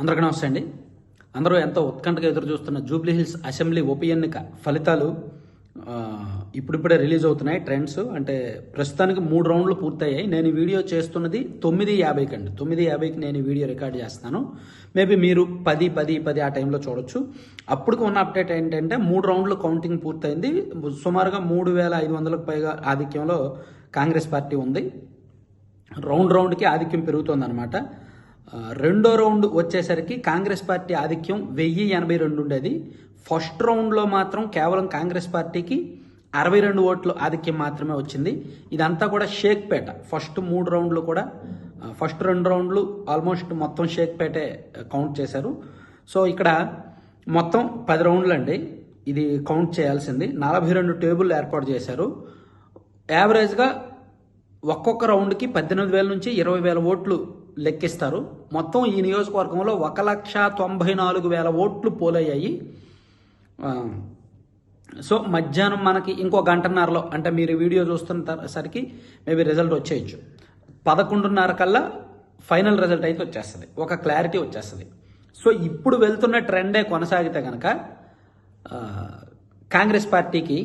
అందరికీ నమస్తే అండి. అందరూ ఎంతో ఉత్కంఠగా ఎదురు చూస్తున్న జూబ్లీహిల్స్ అసెంబ్లీ ఉప ఎన్నిక ఫలితాలు ఇప్పుడిప్పుడే రిలీజ్ అవుతున్నాయి ట్రెండ్స్. అంటే ప్రస్తుతానికి మూడు రౌండ్లు పూర్తయ్యాయి. నేను ఈ వీడియో చేస్తున్నది తొమ్మిది యాభైకి అండి. తొమ్మిది యాభైకి నేను ఈ వీడియో రికార్డ్ చేస్తాను. మేబీ మీరు పది పది పది ఆ టైంలో చూడొచ్చు. అప్పటికి ఉన్న అప్డేట్ ఏంటంటే మూడు రౌండ్లు కౌంటింగ్ పూర్తయింది. సుమారుగా మూడు వేల ఐదు వందలకు పైగా ఆధిక్యంలో కాంగ్రెస్ పార్టీ ఉంది. రౌండ్ రౌండ్కి ఆధిక్యం పెరుగుతోందన్నమాట. అనమాట రెండో రౌండ్ వచ్చేసరికి కాంగ్రెస్ పార్టీ ఆధిక్యం వెయ్యి ఎనభై రెండు ఉండేది. ఫస్ట్ రౌండ్లో మాత్రం కేవలం కాంగ్రెస్ పార్టీకి అరవై రెండు ఓట్లు ఆధిక్యం మాత్రమే వచ్చింది. ఇదంతా కూడా షేక్పేట ఫస్ట్ మూడు రౌండ్లు కూడా ఫస్ట్ రెండు రౌండ్లు ఆల్మోస్ట్ మొత్తం షేక్పేటే కౌంట్ చేశారు. సో ఇక్కడ మొత్తం పది రౌండ్లు అండి ఇది కౌంట్ చేయాల్సింది. నలభై రెండు టేబుల్ ఏర్పాటు చేశారు. యావరేజ్గా ఒక్కొక్క రౌండ్కి పద్దెనిమిది వేల నుంచి ఇరవై వేల ఓట్లు లెక్కిస్తారు. మొత్తం ఈ నియోజకవర్గంలో ఒక లక్ష తొంభై నాలుగు వేల ఓట్లు పోలయ్యాయి. సో మధ్యాహ్నం మనకి ఇంకో గంటన్నరలో అంటే మీరు వీడియో చూస్తున్న సరికి మేబీ రిజల్ట్ వచ్చేయచ్చు. పదకొండున్నర కల్లా ఫైనల్ రిజల్ట్ అయితే వచ్చేస్తుంది. ఒక క్లారిటీ వచ్చేస్తుంది. సో ఇప్పుడు వెళ్తున్న ట్రెండే కొనసాగితే కనుక కాంగ్రెస్ పార్టీకి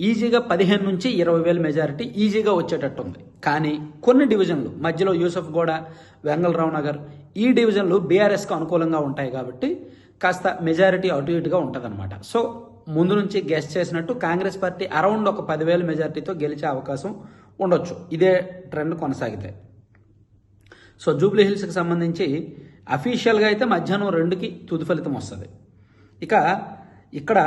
ఈజీగా పదిహేను నుంచి ఇరవై వేల మెజారిటీ ఈజీగా వచ్చేటట్టు ఉంది కానీ కొన్ని డివిజన్లు మధ్యలో యూసఫ్ గౌడ వెంగళరావు నగర్ ఈ డివిజన్లు బీఆర్ఎస్కు అనుకూలంగా ఉంటాయి కాబట్టి కాస్త మెజారిటీ అటు ఇటుగా ఉంటుందన్నమాట. సో ముందు నుంచి గెస్ట్ చేసినట్టు కాంగ్రెస్ పార్టీ అరౌండ్ ఒక పదివేల మెజారిటీతో గెలిచే అవకాశం ఉండొచ్చు. ఇదే ట్రెండ్ కొనసాగితే. సో జూబ్లీ హిల్స్కి సంబంధించి అఫీషియల్గా అయితే మధ్యాహ్నం రెండుకి తుది ఫలితం వస్తుంది. ఇక ఇక్కడ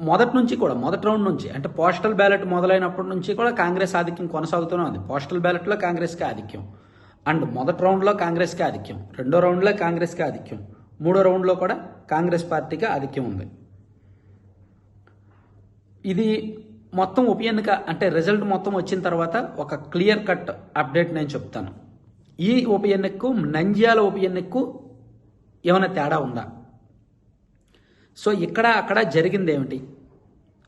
మొదటి నుంచి కూడా మొదటి రౌండ్ నుంచి అంటే పోస్టల్ బ్యాలెట్ మొదలైనప్పటి నుంచి కూడా కాంగ్రెస్ ఆధిక్యం కొనసాగుతూనే ఉంది. పోస్టల్ బ్యాలెట్లో కాంగ్రెస్కి ఆధిక్యం. అండ్ మొదటి రౌండ్లో కాంగ్రెస్కి ఆధిక్యం. రెండో రౌండ్లో కాంగ్రెస్కి ఆధిక్యం. మూడో రౌండ్లో కూడా కాంగ్రెస్ పార్టీకి ఆధిక్యం ఉంది. ఇది మొత్తం ఉప ఎన్నిక అంటే రిజల్ట్ మొత్తం వచ్చిన తర్వాత ఒక క్లియర్ కట్ అప్డేట్ నేను చెప్తాను. ఈ ఉప ఎన్నికకు నంద్యాల ఉప ఎన్నికకు ఏమైనా తేడా ఉందా? సో ఇక్కడ అక్కడ జరిగింది ఏమిటి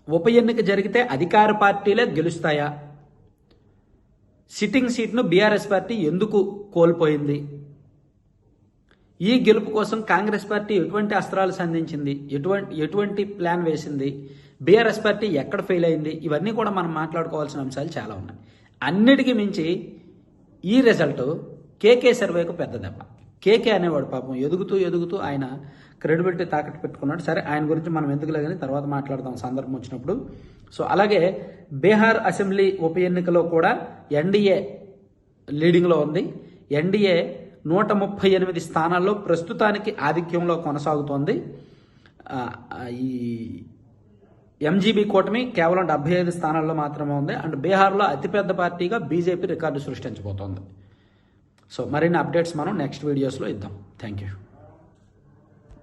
ఉప ఎన్నిక జరిగితే అధికార పార్టీలే గెలుస్తాయా? సిట్టింగ్ సీట్ను బీఆర్ఎస్ పార్టీ ఎందుకు కోల్పోయింది? ఈ గెలుపు కోసం కాంగ్రెస్ పార్టీ ఎటువంటి అస్త్రాలు సంధించింది? ఎటువంటి ఎటువంటి ప్లాన్ వేసింది? బీఆర్ఎస్ పార్టీ ఎక్కడ ఫెయిల్ అయింది? ఇవన్నీ కూడా మనం మాట్లాడుకోవాల్సిన అంశాలు చాలా ఉన్నాయి. అన్నిటికీ మించి ఈ రిజల్ట్ కేకే సర్వేకు పెద్ద దెబ్బ. కేకే అనేవాడు పాపం ఎదుగుతూ ఎదుగుతూ ఆయన క్రెడిబిలిటీ తాకట్టు పెట్టుకున్నాడు. సరే ఆయన గురించి మనం ఎందుకు లేదని తర్వాత మాట్లాడదాం సందర్భం వచ్చినప్పుడు. సో అలాగే బీహార్ అసెంబ్లీ ఉప ఎన్నికలో కూడా ఎన్డీఏ లీడింగ్లో ఉంది. ఎన్డీఏ నూట ముప్పై ఎనిమిది స్థానాల్లో ప్రస్తుతానికి ఆధిక్యంలో కొనసాగుతోంది. ఈ ఎంజీబీ కూటమి కేవలం డెబ్బై ఐదు స్థానాల్లో మాత్రమే ఉంది. అండ్ బీహార్లో అతిపెద్ద పార్టీగా బీజేపీ రికార్డు సృష్టించబోతోంది. సో మరిన్ని అప్డేట్స్ మనం నెక్స్ట్ వీడియోస్లో ఇద్దాం. Thank you